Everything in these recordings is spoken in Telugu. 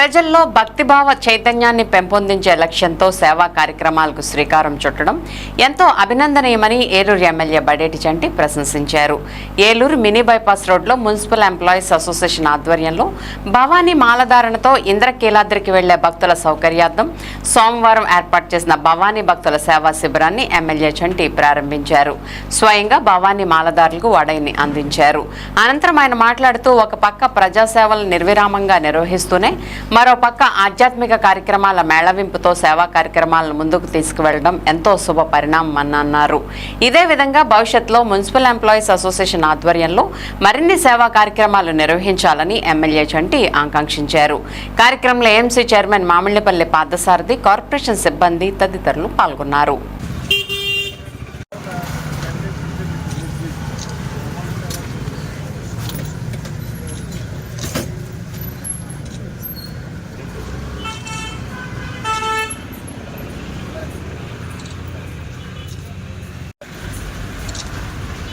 ప్రజల్లో భక్తిభావ చైతన్యాన్ని పెంపొందించే లక్ష్యంతో సేవా కార్యక్రమాలకు శ్రీకారం చుట్టడం ఎంతో అభినందనీయమని ఏలూరు ఎమ్మెల్యే బడేటి చంటి ప్రశంసించారు. ఏలూరు మినీ బైపాస్ రోడ్లో మున్సిపల్ ఎంప్లాయీస్ అసోసియేషన్ ఆధ్వర్యంలో భవానీ మాలధారణతో ఇంద్రకీలాద్రికి వెళ్ళే భక్తుల సౌకర్యార్థం సోమవారం ఏర్పాటు చేసిన భవానీ భక్తుల సేవా శిబిరాన్ని ఎమ్మెల్యే చంటి ప్రారంభించారు. స్వయంగా భవానీ మాలదారులకు వడైని అందించారు. అనంతరం ఆయన మాట్లాడుతూ ఒక పక్క ప్రజాసేవలు నిర్విరామంగా నిర్వహిస్తూనే మరోపక్క ఆధ్యాత్మిక కార్యక్రమాల మేళవింపుతో సేవా కార్యక్రమాలను ముందుకు తీసుకువెళ్ళడం ఎంతో శుభ పరిణామం అన్నారు. ఇదే విధంగా భవిష్యత్తులో మున్సిపల్ ఎంప్లాయీస్ అసోసియేషన్ ఆధ్వర్యంలో మరిన్ని సేవా కార్యక్రమాలు నిర్వహించాలని ఎమ్మెల్యే చంటి ఆకాంక్షించారు. కార్యక్రమంలో AMC chairman Mamillapalli Padasarathi corporation సిబ్బంది తదితరులు పాల్గొన్నారు.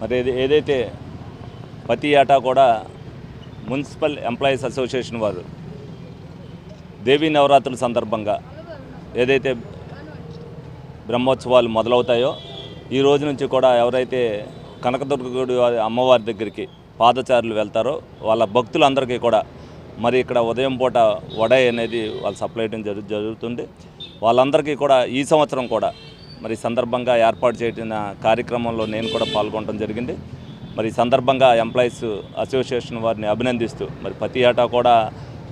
మరి ఏదైతే ప్రతి ఏటా కూడా మున్సిపల్ ఎంప్లాయీస్ అసోసియేషన్ వారు దేవీ నవరాత్రుల సందర్భంగా ఏదైతే బ్రహ్మోత్సవాలు మొదలవుతాయో ఈ రోజు నుంచి కూడా ఎవరైతే కనకదుర్గగుడి వారి అమ్మవారి దగ్గరికి పాదచారులు వెళ్తారో వాళ్ళ భక్తులందరికీ కూడా మరి ఇక్కడ ఉదయం పూట వడై అనేది వాళ్ళు సప్లై చేయడం జరు జరుగుతుంది వాళ్ళందరికీ కూడా ఈ సంవత్సరం కూడా మరి సందర్భంగా ఏర్పాటు చేయడం కార్యక్రమంలో నేను కూడా పాల్గొనడం జరిగింది. మరి సందర్భంగా ఎంప్లాయీస్ అసోసియేషన్ వారిని అభినందిస్తూ మరి ప్రతి ఏటా కూడా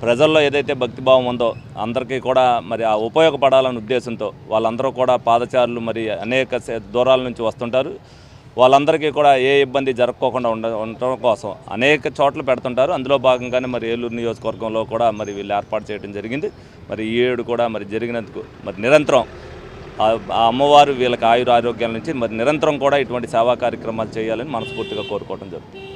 ప్రజల్లో ఏదైతే భక్తిభావం ఉందో అందరికీ కూడా మరి ఆ ఉపయోగపడాలనే ఉద్దేశంతో వాళ్ళందరూ కూడా పాదచారులు మరి అనేక దూరాల నుంచి వస్తుంటారు. వాళ్ళందరికీ కూడా ఏ ఇబ్బంది జరగకోకుండా ఉండ ఉండటం కోసం అనేక చోట్ల పెడుతుంటారు. అందులో భాగంగానే మరి ఏలూరు నియోజకవర్గంలో కూడా మరి వీళ్ళు ఏర్పాటు చేయడం జరిగింది. మరి ఈ ఏడు కూడా మరి జరిగినందుకు మరి నిరంతరం ఆ ఆ అమ్మవారు వీళ్ళకి ఆయుర ఆరోగ్యాల నుంచి మరి నిరంతరం కూడా ఇటువంటి సేవా కార్యక్రమాలు చేయాలని మనస్ఫూర్తిగా కోరుకోవడం జరుగుతుంది.